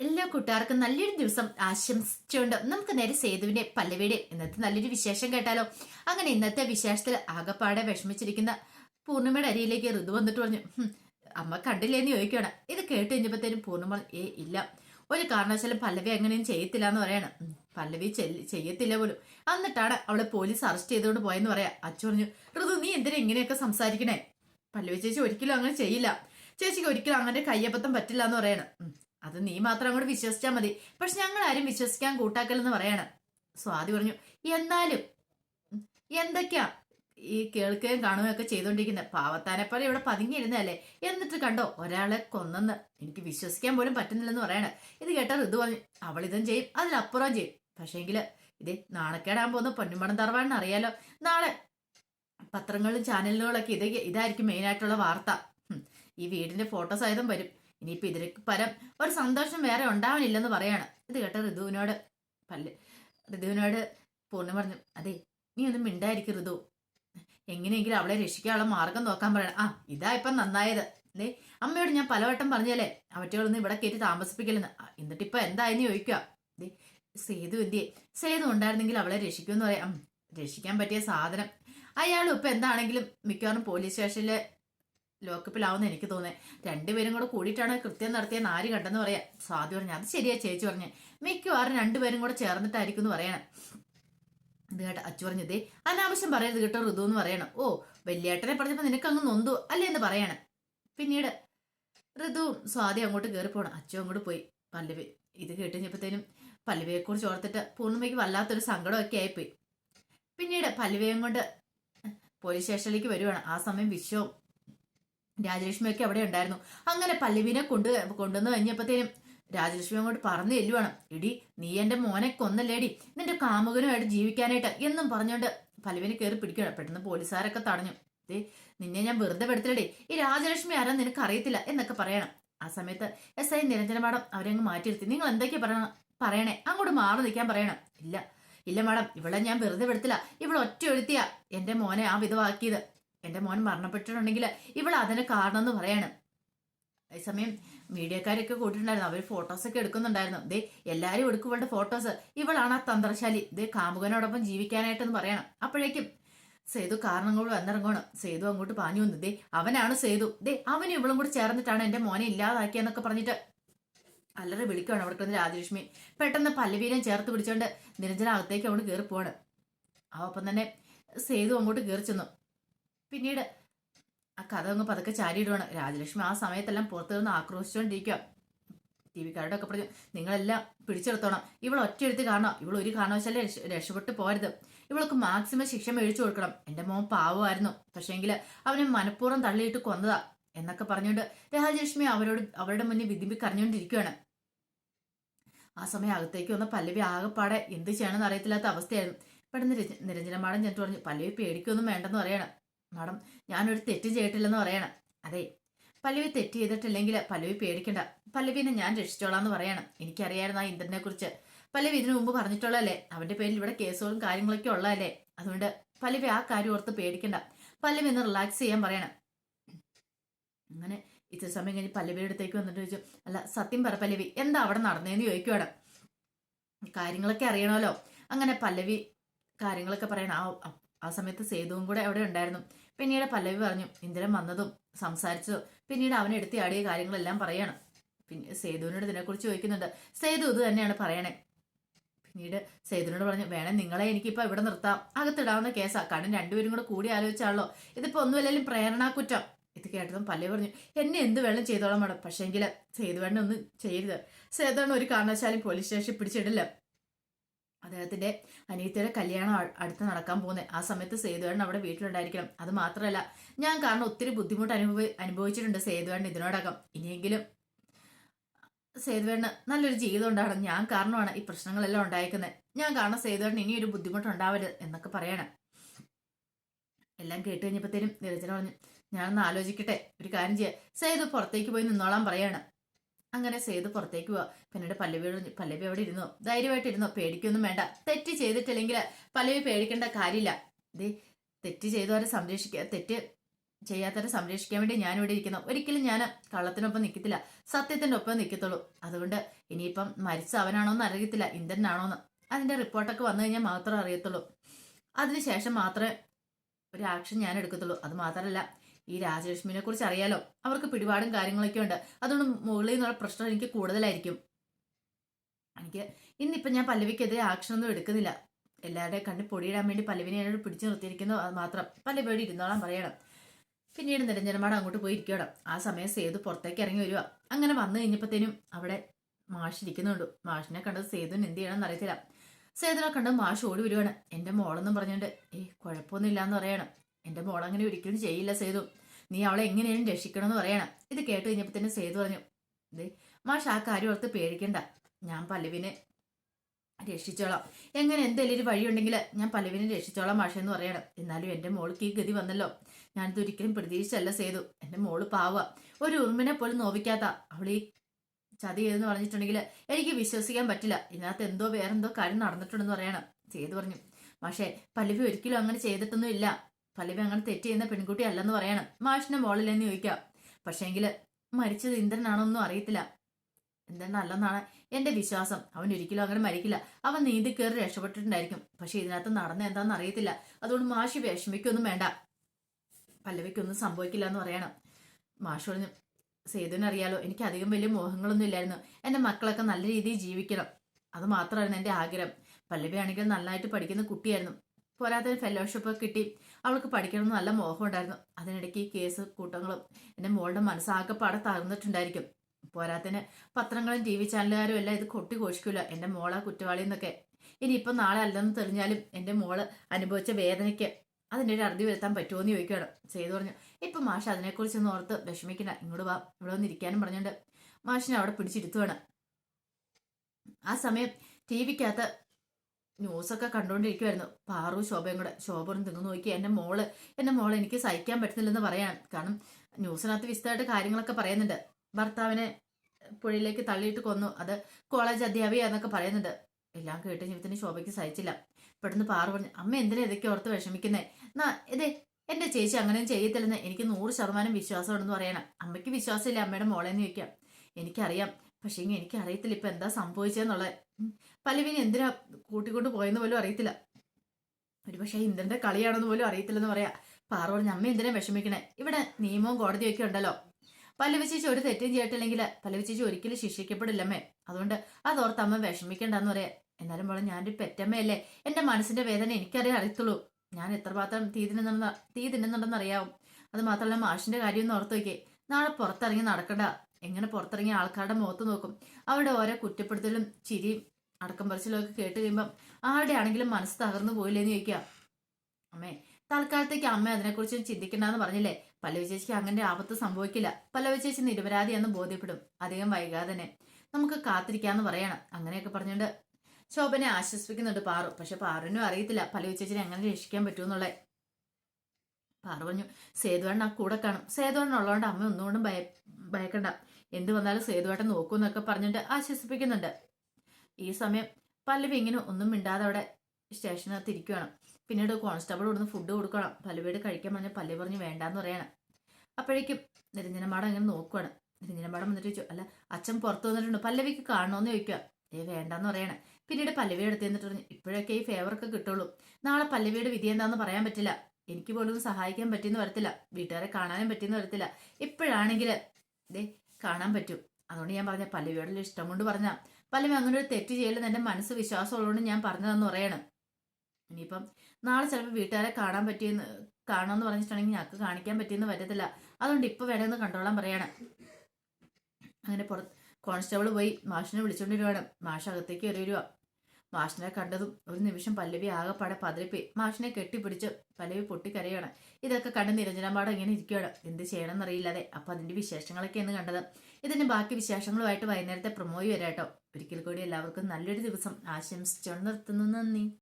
എല്ലാ കൂട്ടുകാർക്കും നല്ലൊരു ദിവസം ആശംസിച്ചുകൊണ്ട് നമുക്ക് നേരെ സേതുവിന്റെ പല്ലവിയുടെ ഇന്നത്തെ നല്ലൊരു വിശേഷം കേട്ടാലോ? അങ്ങനെ ഇന്നത്തെ വിശേഷത്തിൽ ആകപ്പാടെ വിഷമിച്ചിരിക്കുന്ന പൂർണിമയുടെ അരിയിലേക്ക് ഋതു വന്നിട്ട് പറഞ്ഞു "ഹും, അമ്മ കണ്ടില്ലേന്ന് ചോദിക്കുകയാണ്. ഇത് കേട്ട് കഴിഞ്ഞപ്പോഴത്തേനും പൂർണിമ ഏ ഇല്ല. ഒരു കാരണവശാലും പല്ലവി അങ്ങനെയും ചെയ്യത്തില്ല എന്ന് പറയാണ്. "ഉം, പല്ലവി ചെയ്യത്തില്ല പോലും. എന്നിട്ടാണ് അവളെ പോലീസ് അറസ്റ്റ് ചെയ്തുകൊണ്ട് പോയെന്ന് പറയാ. അച്ഛൻ പറഞ്ഞു ഋതു നീ എന്തിനാ ഇങ്ങനെയൊക്കെ സംസാരിക്കണേ? പല്ലവി ചേച്ചി ഒരിക്കലും അങ്ങനെ ചെയ്യില്ല. ചേച്ചിക്ക് ഒരിക്കലും അങ്ങനെ കയ്യബദ്ധം പറ്റില്ല എന്ന് പറയണം. "ഉം, അത് നീ മാത്രം അങ്ങോട്ട് വിശ്വസിച്ചാൽ മതി. പക്ഷെ ഞങ്ങൾ ആരും വിശ്വസിക്കാൻ കൂട്ടാക്കലെന്ന് പറയാണ്. സ്വാതി പറഞ്ഞു എന്നാലും എന്തൊക്കെയാ ഈ കേൾക്കുകയും കാണുകയും ഒക്കെ ചെയ്തോണ്ടിരിക്കുന്നത് പാവത്താനെപ്പോലെ ഇവിടെ പതുങ്ങിയിരുന്നല്ലേ എന്നിട്ട് കണ്ടോ ഒരാളെ കൊന്നെന്ന്. എനിക്ക് വിശ്വസിക്കാൻ പോലും പറ്റുന്നില്ലെന്ന് പറയാണ്. ഇത് കേട്ട ഋതു പറഞ്ഞു ഇതും ചെയ്യും അതിലപ്പുറം ചെയ്യും. പക്ഷേങ്കിൽ ഇത് നാണക്കേടാൻ പോകുന്ന പൊന്നുമണം തറവാണെന്ന് അറിയാലോ? നാളെ പത്രങ്ങളിലും ചാനലുകളൊക്കെ ഇത് ഇതായിരിക്കും മെയിനായിട്ടുള്ള വാർത്ത. ഈ വീടിന്റെ ഫോട്ടോസ് സഹിതം വരും. ഇനിയിപ്പോ ഇതിലേക്ക് പരം ഒരു സന്തോഷം വേറെ ഉണ്ടാവാനില്ലെന്ന് പറയാണ്. ഇത് കേട്ട ഋതുവിനോട് പല്ല്. ഋതുവിനോട് പൂർണ പറഞ്ഞു അതെ നീ ഒന്നും മിണ്ടായിരിക്കും ഋതു. എങ്ങനെയെങ്കിലും അവളെ രക്ഷിക്കാനുള്ള മാർഗം നോക്കാൻ പറയണം. ആ ഇതാ ഇപ്പം നന്നായത്. ദേ അമ്മയോട് ഞാൻ പലവട്ടം പറഞ്ഞല്ലേ അവറ്റകളൊന്നും ഇവിടെ കയറ്റി താമസിപ്പിക്കില്ലെന്ന്. ആ, എന്നിട്ടിപ്പൊ എന്തായെന്ന് ചോദിക്കുക ദേ സേതു എന്തിയെ? സേതു ഉണ്ടായിരുന്നെങ്കിൽ അവളെ രക്ഷിക്കുമെന്ന് പറയാം. രക്ഷിക്കാൻ പറ്റിയ സാധനം. അയാളും ഇപ്പൊ എന്താണെങ്കിലും മിക്കവാറും പോലീസ് സ്റ്റേഷനിലെ ലോക്കപ്പിലാവുന്ന എനിക്ക് തോന്നുന്നത് രണ്ടുപേരും കൂടെ കൂടിയിട്ടാണ് കൃത്യം നടത്തിയ ആര് കണ്ടെന്ന് പറയാം. സ്വാതി പറഞ്ഞു അത് ശരിയാ ചേച്ചി പറഞ്ഞു. മിക്കവാറും രണ്ടുപേരും കൂടെ ചേർന്നിട്ടായിരിക്കും എന്ന് പറയണം. ഇത് കേട്ട അച്ചു പറഞ്ഞു ദേ അനാവശ്യം പറയരുത് കേട്ടോ ഋതു എന്ന് പറയണം. ഓ വല്യേട്ടനെ പറഞ്ഞപ്പോ നിനക്ക് അങ്ങ് നൊന്തു അല്ലേ എന്ന് പറയണം. പിന്നീട് ഋതുവും സ്വാതി അങ്ങോട്ട് കയറി പോണം അച്ചു അങ്ങോട്ട് പോയി. പല്ലവി ഇത് കേട്ടുകഴിഞ്ഞപ്പോഴത്തേനും പല്ലവിയെ കുറിച്ച് ഓർത്തിട്ട് പൂർണിമയ്ക്ക് വല്ലാത്തൊരു സങ്കടമൊക്കെ ആയിപ്പോയി. പിന്നീട് പല്ലവിയും കൊണ്ട് പോലീസ് സ്റ്റേഷനിലേക്ക് വരുവാണ്. ആ സമയം വിശ്വവും രാജലക്ഷ്മിയൊക്കെ അവിടെ ഉണ്ടായിരുന്നു. അങ്ങനെ പല്ലവിനെ കൊണ്ട് കൊണ്ടുവന്ന് കഴിഞ്ഞപ്പോഴത്തേനും രാജലക്ഷ്മി അങ്ങോട്ട് പറഞ്ഞു ചെല്ലുവാണ്. എടി നീ എന്റെ മോനെ കൊന്നല്ലേടി. നിന്റെ കാമുകനുമായിട്ട് ജീവിക്കാനായിട്ട് എന്നും പറഞ്ഞുകൊണ്ട് പല്ലവിനെ കയറി പിടിക്കണം പെട്ടെന്ന് പോലീസുകാരൊക്കെ തടഞ്ഞു. ദേ നിന്നെ ഞാൻ വെറുതെ പെടുത്തില്ലേ ഈ രാജലക്ഷ്മി ആരാ നിനക്ക് അറിയത്തില്ല എന്നൊക്കെ പറയണം. ആ സമയത്ത് എസ് ഐ നിരഞ്ജന മാഡം അവരെ അങ്ങ് മാറ്റിയിരുത്തി. നിങ്ങൾ എന്തൊക്കെയാ പറയണം പറയണേ? അങ്ങോട്ട് മാറി നിൽക്കാൻ പറയണം. ഇല്ല ഇല്ല മാഡം ഇവളെ ഞാൻ വെറുതെ പെടുത്തില്ല. ഇവളൊറ്റ ഒറ്റ എഴുത്തിയാ എന്റെ മോനെ ആ വിധമാക്കിയത് എന്റെ മോൻ മരണപ്പെട്ടിട്ടുണ്ടെങ്കിൽ ഇവൾ അതിന് കാരണം എന്ന് പറയാണ്. അതേസമയം മീഡിയക്കാരൊക്കെ കൂട്ടിയിട്ടുണ്ടായിരുന്നു അവർ ഫോട്ടോസ് ഒക്കെ എടുക്കുന്നുണ്ടായിരുന്നു. ദേ എല്ലാരും എടുക്കും ഇവളുടെ ഫോട്ടോസ് ഇവളാണ് ആ തന്ത്രശാലി. ദേ കാമുകനോടൊപ്പം ജീവിക്കാനായിട്ടെന്ന് പറയണം. അപ്പോഴേക്കും സേതു കാരണം കൂടെ വന്നിറങ്ങണം സേതു അങ്ങോട്ട് പാഞ്ഞു വന്നു. ദേ അവനാണ് സേതു. ദേ അവനും ഇവളും കൂടി ചേർന്നിട്ടാണ് എന്റെ മോനെ ഇല്ലാതാക്കിയെന്നൊക്കെ പറഞ്ഞിട്ട് അല്ലറ വിളിക്കുകയാണ് അവിടെ കിടന്ന് രാജലക്ഷ്മി. പെട്ടെന്ന് പല്ലവീരം ചേർത്ത് പിടിച്ചോണ്ട് നിരഞ്ജന അകത്തേക്ക് അങ്ങോട്ട് കയറി പോവാണ് അവപ്പം തന്നെ സേതു അങ്ങോട്ട് കയറി ചെന്നു. പിന്നീട് ആ കഥ അങ്ങ് പതുക്കെ ചാരിയിടുവാണ്. രാജലക്ഷ്മി ആ സമയത്തെല്ലാം പുറത്തു നിന്ന് ആക്രോശിച്ചുകൊണ്ടിരിക്കുക ടി വിക്കാരുടെ ഒക്കെ പറഞ്ഞു നിങ്ങളെല്ലാം പിടിച്ചെടുത്തോണം. ഇവൾ ഒറ്റയെടുത്ത് കാണണം. ഇവൾ ഒരു കാരണവശാലും രക്ഷപ്പെട്ട് പോരുത്. ഇവൾക്ക് മാക്സിമം ശിക്ഷ മേടിച്ചു കൊടുക്കണം. എന്റെ മോൻ പാവമായിരുന്നു. പക്ഷേങ്കിൽ അവനെ മനഃപൂർവം തള്ളിയിട്ട് കൊന്നതാ എന്നൊക്കെ പറഞ്ഞുകൊണ്ട് രാജലക്ഷ്മി അവരോട് അവരുടെ മുന്നിൽ വിധിമ്പി കരഞ്ഞുകൊണ്ടിരിക്കുകയാണ് ആ സമയം അകത്തേക്ക് വന്ന പല്ലവി ആകെപ്പാടെ എന്ത് ചെയ്യണമെന്ന് അറിയത്തില്ലാത്ത അവസ്ഥയായിരുന്നു. പെട്ടെന്ന് നിരഞ്ജന മാഡം ചെന്നിട്ട് പറഞ്ഞു പല്ലവി പേടിക്കൊന്നും വേണ്ടെന്ന് പറയണം. മാഡം ഞാനൊരു തെറ്റ് ചെയ്തിട്ടില്ലെന്ന് പറയണം. അതെ പല്ലവി തെറ്റ് ചെയ്തിട്ടില്ലെങ്കിൽ പല്ലവി പേടിക്കണ്ട. പല്ലവിനെ ഞാൻ രക്ഷിച്ചോളാം എന്ന് പറയണം. എനിക്കറിയായിരുന്നു ആ ഇന്ദ്രനെ കുറിച്ച് പല്ലവി ഇതിനു മുമ്പ് പറഞ്ഞിട്ടുള്ളതല്ലേ? അവന്റെ പേരിൽ ഇവിടെ കേസുകളും കാര്യങ്ങളൊക്കെ ഉള്ളതല്ലേ? അതുകൊണ്ട് പല്ലവി ആ കാര്യം ഓർത്ത് പേടിക്കണ്ട. പല്ലവി ഒന്ന് റിലാക്സ് ചെയ്യാൻ പറയണം. അങ്ങനെ ഇത്ര സമയം കഴിഞ്ഞ് പല്ലവിയുടെ അടുത്തേക്ക് വന്നിട്ട് ചോദിച്ചു അല്ല സത്യം പറ പല്ലവി എന്താ അവിടെ നടന്നതെന്ന് ചോദിക്കുവാണ് കാര്യങ്ങളൊക്കെ അറിയണമല്ലോ. അങ്ങനെ പല്ലവി കാര്യങ്ങളൊക്കെ പറയണം ആ ആ- സമയത്ത് സേതുവും കൂടെ അവിടെ ഉണ്ടായിരുന്നു. പിന്നീട് പല്ലവി പറഞ്ഞു ഇന്ദ്രൻ വന്നതും സംസാരിച്ചതും. പിന്നീട് അവനെ എടുത്തി ആടിയ കാര്യങ്ങളെല്ലാം പറയണം. പിന്നെ സേതുവിനോട് ഇതിനെക്കുറിച്ച് ചോദിക്കുന്നുണ്ട്. സേതു ഇത് തന്നെയാണ് പറയണേ. പിന്നീട് സേതുവിനോട് പറഞ്ഞു വേണേ നിങ്ങളെ എനിക്കിപ്പോ ഇവിടെ നിർത്താം. അകത്തിടാവുന്ന കേസാ. കാരണം രണ്ടുപേരും കൂടെ കൂടി ആലോചിച്ചാണല്ലോ. ഇതിപ്പോ ഒന്നുമല്ലെങ്കിലും പ്രേരണാക്കുറ്റം ഇത് കേട്ടതും പല്ലവി പറഞ്ഞു എന്നെ എന്ത് വേണം ചെയ്തോളാം മാഡം. പക്ഷേങ്കിൽ സേതുവേണ്ണ ഒന്നും ചെയ്യരുത്. സേതുവേണ്ണ ഒരു കാരണവശാലും പോലീസ് സ്റ്റേഷനിൽ പിടിച്ചിടില്ല അദ്ദേഹത്തിന്റെ അനിയത്തിയുടെ കല്യാണം അടുത്ത് നടക്കാൻ പോകുന്നത് ആ സമയത്ത് സേതുവേണ്ണ അവിടെ വീട്ടിലുണ്ടായിരിക്കണം. അത് മാത്രമല്ല ഞാൻ കാരണം ഒത്തിരി ബുദ്ധിമുട്ട് അനുഭവ അനുഭവിച്ചിട്ടുണ്ട് സേതുവേണ്ണ ഇതിനോടകം. ഇനിയെങ്കിലും സേതുവേണ് നല്ലൊരു ജീവിതം ഉണ്ടാകണം. ഞാൻ കാരണമാണ് ഈ പ്രശ്നങ്ങളെല്ലാം ഉണ്ടായിരിക്കുന്നത് ഞാൻ കാരണം സേതുവേണ് ഇനിയൊരു ഒരു ബുദ്ധിമുട്ട് ഉണ്ടാവരുത് എന്നൊക്കെ പറയണം. എല്ലാം കേട്ട് കഴിഞ്ഞപ്പോഴത്തേനും നിരജന പറഞ്ഞു ഞാനൊന്ന് ആലോചിക്കട്ടെ. ഒരു കാര്യം ചെയ്യാം. സേതു പുറത്തേക്ക് പോയി നിന്നോളാൻ പറയാണ്. അങ്ങനെ സേതു പുറത്തേക്ക് പോവാ. പിന്നീട് പല്ലവിയോട് പല്ലവി അവിടെ ഇരുന്നോ. ധൈര്യമായിട്ട് ഇരുന്നോ പേടിക്കൊന്നും വേണ്ട. തെറ്റ് ചെയ്തിട്ടില്ലെങ്കിൽ പല്ലവി പേടിക്കേണ്ട കാര്യമില്ല. ദേ തെറ്റ് ചെയ്തവരെ സംരക്ഷിക്കുക തെറ്റ് ചെയ്യാത്തവരെ സംരക്ഷിക്കാൻ വേണ്ടി ഞാൻ ഇവിടെ ഇരിക്കുന്നു. ഒരിക്കലും ഞാൻ കള്ളത്തിനൊപ്പം നിൽക്കത്തില്ല സത്യത്തിന്റെ ഒപ്പം നിൽക്കത്തുള്ളൂ അതുകൊണ്ട് ഇനിയിപ്പം മരിച്ച അവനാണോന്ന് അറിയത്തില്ല. ഇന്ദ്രനാണോന്ന് അതിന്റെ റിപ്പോർട്ടൊക്കെ വന്നു കഴിഞ്ഞാൽ മാത്രമേ അറിയത്തുള്ളൂ. അതിനുശേഷം മാത്രമേ ഒരു ആക്ഷൻ ഞാൻ എടുക്കത്തുള്ളൂ. അത് മാത്രമല്ല ഈ രാജലക്ഷ്മിനെ കുറിച്ച് അറിയാലോ? അവർക്ക് പിടിപാടും കാര്യങ്ങളൊക്കെ ഉണ്ട്. അതുകൊണ്ട് മുകളിൽ നിന്നുള്ള പ്രശ്നം എനിക്ക് കൂടുതലായിരിക്കും. എനിക്ക് ഇന്നിപ്പം ഞാൻ പല്ലവിക്കെതിരെ ആക്ഷൻ ഒന്നും എടുക്കുന്നില്ല. എല്ലാവരുടെയും കണ്ണിൽ പൊടിയിടാൻ വേണ്ടി പല്ലവിനെ എന്നോട് പിടിച്ചു നിർത്തിയിരിക്കുന്നു മാത്രം. പല്ലവിയോട് ഇരുന്നോളാൻ പറയണം. പിന്നീട് നിരഞ്ജനമാട് അങ്ങോട്ട് പോയി ഇരിക്കണം ആ സമയം സേതു പുറത്തേക്ക് ഇറങ്ങി വരിക അങ്ങനെ വന്നു കഴിഞ്ഞപ്പോഴത്തേനും അവിടെ മാഷ് ഇരിക്കുന്നുണ്ട്. മാഷിനെ കണ്ടത് സേതുവിന് എന്ത് ചെയ്യണമെന്ന് അറിയത്തില്ല. സേതുവിനെ കണ്ട് മാഷ് ഓടി വരുവാണ്. എന്റെ മോളെന്നും പറഞ്ഞുകൊണ്ട് ഏയ് കുഴപ്പമൊന്നുമില്ല എന്ന് പറയണം. എന്റെ മോൾ അങ്ങനെ ഒരിക്കലും ചെയ്യില്ല സേതു. നീ അവളെ എങ്ങനെയും രക്ഷിക്കണമെന്ന് പറയണം. ഇത് കേട്ട് കഴിഞ്ഞപ്പോഴത്തേനും സേതു പറഞ്ഞു ദേ മാഷ് ആ കാര്യം ഓർത്ത് പേടിക്കണ്ട. ഞാൻ പല്ലവിനെ രക്ഷിച്ചോളാം. എങ്ങനെ എന്തെങ്കിലും ഒരു വഴിയുണ്ടെങ്കിൽ ഞാൻ പല്ലവിനെ രക്ഷിച്ചോളാം മാഷ എന്ന് പറയണം. എന്നാലും എന്റെ മോൾക്ക് ഈ ഗതി വന്നല്ലോ. ഞാനിത് ഒരിക്കലും പ്രതീക്ഷിച്ചല്ല സേതു. എന്റെ മോൾ പാവുക ഒരു ഉറുമ്പിനെ പോലും നോവിക്കാത്ത അവൾ ഈ ചതി എന്ന് പറഞ്ഞിട്ടുണ്ടെങ്കിൽ എനിക്ക് വിശ്വസിക്കാൻ പറ്റില്ല. ഇതിനകത്ത് എന്തോ വേറെന്തോ കാര്യം നടന്നിട്ടുണ്ടെന്ന് പറയണം. ചെയ്തു പറഞ്ഞു പക്ഷേ പല്ലവി ഒരിക്കലും അങ്ങനെ ചെയ്തിട്ടൊന്നും ഇല്ല. പല്ലവി അങ്ങനെ തെറ്റ് ചെയ്യുന്ന പെൺകുട്ടി അല്ലെന്ന് പറയണം. മാഷിന്റെ മോളിലെന്ന് ചോദിക്കാം. പക്ഷേങ്കിൽ മരിച്ചത് ഇന്ദ്രനാണോന്നും അറിയത്തില്ല. ഇന്ദ്രൻ അല്ലെന്നാണ് എന്റെ വിശ്വാസം. അവൻ ഒരിക്കലും അങ്ങനെ മരിക്കില്ല. അവൻ നീന്തി കയറി രക്ഷപ്പെട്ടിട്ടുണ്ടായിരിക്കും. പക്ഷെ ഇതിനകത്ത് നടന്ന എന്താണെന്ന് അറിയത്തില്ല. അതുകൊണ്ട് മാഷി വിഷമിക്കൊന്നും വേണ്ട. പല്ലവിക്കൊന്നും സംഭവിക്കില്ല എന്ന് പറയണം. മാഷ് പറഞ്ഞു സേതുവിനറിയാലോ എനിക്ക് അധികം വലിയ മോഹങ്ങളൊന്നും ഇല്ലായിരുന്നു. എന്റെ മക്കളൊക്കെ നല്ല രീതിയിൽ ജീവിക്കണം. അത് മാത്രമായിരുന്നു എന്റെ ആഗ്രഹം. പല്ലവി ആണെങ്കിൽ നന്നായിട്ട് പഠിക്കുന്ന കുട്ടിയായിരുന്നു. പോരാത്ത ഫെലോഷിപ്പ് കിട്ടി. അവൾക്ക് പഠിക്കണമെന്ന് നല്ല മോഹം ഉണ്ടായിരുന്നു. അതിനിടയ്ക്ക് കേസ് കൂട്ടങ്ങളും എന്റെ മോളുടെ മനസ്സാകെപ്പാടെ തകർന്നിട്ടുണ്ടായിരിക്കും. പോരാത്തിന് പത്രങ്ങളും ടി വി ചാനലുകാരും എല്ലാം ഇത് കൊട്ടി ഘോഷിക്കില്ല എന്റെ മോളെ കുറ്റവാളി എന്നൊക്കെ. ഇനിയിപ്പം നാളെ അല്ലെന്ന് തെളിഞ്ഞാലും എന്റെ മോൾ അനുഭവിച്ച വേദനയ്ക്ക് അതിന്റെ ഒരു അറുതി വരുത്താൻ പറ്റുമോ എന്ന് ചോദിക്കുകയാണ്. ചെയ്തു പറഞ്ഞു. ഇപ്പൊ മാഷ് അതിനെക്കുറിച്ചൊന്ന് ഓർത്ത് വിഷമിക്കണ ഇങ്ങോട്ട് വാ. ഇവിടെ വന്ന് ഇരിക്കാനും പറഞ്ഞുകൊണ്ട് മാഷിനെ അവിടെ പിടിച്ചിരുത്തുവാണ്. ആ സമയം ടി വിക്കകത്ത് ന്യൂസൊക്കെ കണ്ടുകൊണ്ടിരിക്കുമായിരുന്നു പാറു ശോഭയും കൂടെ ശോഭ തിന്നു നോക്കി എന്റെ മോൾ എന്റെ മോൾ എനിക്ക് സഹിക്കാൻ പറ്റുന്നില്ലെന്ന് പറയാൻ കാരണം ന്യൂസിനകത്ത് വിശദമായിട്ട് കാര്യങ്ങളൊക്കെ പറയുന്നുണ്ട്. ഭർത്താവിനെ പുഴയിലേക്ക് തള്ളിയിട്ട് കൊന്നു. അത് കോളേജ് അധ്യാപികയെന്നൊക്കെ പറയുന്നുണ്ട്. എല്ലാം കേട്ട് ജീവിതത്തിന് ശോഭയ്ക്ക് സഹിച്ചില്ല. പെട്ടെന്ന് പാറു പറഞ്ഞു അമ്മ എന്തിനാ ഇതൊക്കെ ഓർത്ത് വിഷമിക്കുന്നേ? എന്നാ ഇതേ എന്റെ ചേച്ചി അങ്ങനെയും ചെയ്യത്തില്ലെന്ന് എനിക്ക് നൂറ് ശതമാനം വിശ്വാസമുണ്ടെന്ന് പറയണം. അമ്മയ്ക്ക് വിശ്വാസമില്ല അമ്മയുടെ മോളെന്ന് ചോദിക്കാം. എനിക്കറിയാം. പക്ഷേ എനിക്ക് അറിയത്തില്ല ഇപ്പൊ എന്താ സംഭവിച്ചെന്നുള്ളത്. പലവിനെ എന്തിനാ കൂട്ടിക്കൊണ്ട് പോയെന്ന് പോലും അറിയത്തില്ല. ഒരു പക്ഷേ ഇന്ദ്രന്റെ കളിയാണെന്ന് പോലും അറിയത്തില്ലെന്ന് പറയാ. പാറ പറഞ്ഞ അമ്മ എന്തിനാ വിഷമിക്കണേ? ഇവിടെ നിയമവും കോടതിയൊക്കെ ഉണ്ടല്ലോ. പല്ലവി ചേച്ചി ഒരു തെറ്റും ചെയ്തിട്ടില്ലെങ്കിൽ പല്ലവി ചേച്ചി ഒരിക്കലും ശിക്ഷിക്കപ്പെടില്ലമ്മേ. അതുകൊണ്ട് അതോർത്ത് അമ്മ വിഷമിക്കണ്ടെന്ന് പറയാ. എന്നാലും മോളെ ഞാനൊരു പെറ്റമ്മയല്ലേ. എന്റെ മനസ്സിന്റെ വേദന എനിക്കറിയാൻ അറിയത്തുള്ളൂ. ഞാൻ എത്രമാത്രം തീ തിന്നുന്ന തീ തിന്നുന്നുണ്ടെന്ന് അറിയാവും. അത് മാത്രമല്ല മാഷിന്റെ കാര്യം ഒന്ന് ഓർത്ത് നോക്കിയേ. നാളെ പുറത്തിറങ്ങി നടക്കണ്ട. എങ്ങനെ പുറത്തിറങ്ങിയ ആൾക്കാരുടെ മുഖത്ത് നോക്കും. അവരുടെ ഓരോ കുറ്റപ്പെടുത്തലും ചിരിയും അടക്കം പറച്ചിലൊക്കെ കേട്ട് കഴിയുമ്പം ആരുടെ ആണെങ്കിലും മനസ്സ് തകർന്നു പോയില്ലേന്ന് ചോദിക്കാം അമ്മേ തൽക്കാലത്തേക്ക് അമ്മ അതിനെക്കുറിച്ച് ചിന്തിക്കണ്ടെന്ന് പറഞ്ഞില്ലേ? പല്ലവി ചേച്ചിക്ക് അങ്ങനെ ആപത്ത് സംഭവിക്കില്ല. പല്ലവി ചേച്ചി നിരപരാധിയെന്ന് ബോധ്യപ്പെടും. അധികം വൈകാതെ തന്നെ. നമുക്ക് കാത്തിരിക്കാന്ന് പറയണം. അങ്ങനെയൊക്കെ പറഞ്ഞുകൊണ്ട് ശോഭനെ ആശ്വസിപ്പിക്കുന്നുണ്ട് പാറു. പക്ഷെ പാറുവിനും അറിയത്തില്ല പല്ലവി ചേച്ചിനെ എങ്ങനെ രക്ഷിക്കാൻ പറ്റുമെന്നുള്ള പാറു പറഞ്ഞു സേതുവേണ്ണ കൂടെ കാണും. സേതുവേണ്ണ ഉള്ളതുകൊണ്ട് അമ്മ ഒന്നുകൊണ്ടും ഭയ ഭയക്കണ്ട. എന്ത് വന്നാലും സേതുവേട്ടൻ നോക്കൂന്നൊക്കെ പറഞ്ഞിട്ട് ആശ്വസിപ്പിക്കുന്നുണ്ട്. ഈ സമയം പല്ലവി ഇങ്ങനെ ഒന്നും മിണ്ടാതെ അവിടെ സ്റ്റേഷനകത്ത് ഇരിക്കുകയാണ് പിന്നീട് കോൺസ്റ്റബിൾ ഇവിടുന്ന് ഫുഡ് കൊടുക്കണം. പല്ലവിയോട് കഴിക്കാൻ പറഞ്ഞ പല്ലവി പറഞ്ഞ് വേണ്ടാന്ന് പറയണം. അപ്പോഴേക്കും നിരഞ്ജനമാടം ഇങ്ങനെ നോക്കുവാണ്. നിരഞ്ജനമാടം വന്നിട്ട് ചോദിച്ചു അല്ല അച്ഛൻ പുറത്തു വന്നിട്ടുണ്ട്. പല്ലവിക്ക് കാണണമെന്ന് ചോദിക്കുക ഏ വേണ്ടാന്ന് പറയണം. പിന്നീട് പല്ലവിയുടെ അടുത്ത് എന്നിട്ട് പറഞ്ഞു ഇപ്പോഴൊക്കെ ഈ ഫേവറൊക്കെ കിട്ടുള്ളൂ. നാളെ പല്ലവിയുടെ വിധി എന്താണെന്ന് പറയാൻ പറ്റില്ല. എനിക്ക് പോലും സഹായിക്കാൻ പറ്റിയെന്ന് വരത്തില്ല. വീട്ടുകാരെ കാണാനും പറ്റിയെന്ന് വരത്തില്ല. ഇപ്പോഴാണെങ്കിൽ ദേ കാണാൻ പറ്റും. അതുകൊണ്ട് ഞാൻ പറഞ്ഞ പല്ലവിയോടുള്ള ഇഷ്ടം കൊണ്ട് പറഞ്ഞ പല്ലവി അങ്ങനെ ഒരു തെറ്റ് ചെയ്യലെന്ന് എന്റെ മനസ്സ് വിശ്വാസമുള്ളതുകൊണ്ട് ഞാൻ പറഞ്ഞതെന്ന് പറയണം. ഇനിയിപ്പം നാളെ ചിലപ്പോൾ വീട്ടുകാരെ കാണാൻ പറ്റിയെന്ന് കാണുമെന്ന് പറഞ്ഞിട്ടുണ്ടെങ്കിൽ ഞങ്ങൾക്ക് കാണിക്കാൻ പറ്റിയെന്ന് വരത്തില്ല അതുകൊണ്ട് ഇപ്പോൾ വേണമെന്ന് കണ്ടോളാൻ പറയണം. അങ്ങനെ പുറത്ത് കോൺസ്റ്റബിൾ പോയി മാഷിനെ വിളിച്ചുകൊണ്ട് വരുവാണ്. മാഷ് അകത്തേക്ക് കയറി വരുക മാഷിനെ കണ്ടതും ഒരു നിമിഷം പല്ലവി ആകെപ്പാടെ പതിരിപ്പോയി മാഷിനെ കെട്ടിപ്പിടിച്ച് പല്ലവി പൊട്ടിക്കരയാണ്. ഇതൊക്കെ കണ്ട് നിരഞ്ജനമാടം ഇങ്ങനെ ഇരിക്കുകയാണ്. എന്ത് ചെയ്യണം എന്നറിയില്ലാതെ അപ്പൊ അതിന്റെ വിശേഷങ്ങളൊക്കെയാണ് കണ്ടത്. ഇതിന്റെ ബാക്കി വിശേഷങ്ങളുമായിട്ട് വൈകുന്നേരത്തെ പ്രൊമോയി വരാട്ടോ. ഒരിക്കൽ കൂടി എല്ലാവർക്കും നല്ലൊരു ദിവസം. ആശംസിച്ചോണ്ട് നിർത്തുന്നു. നന്ദി.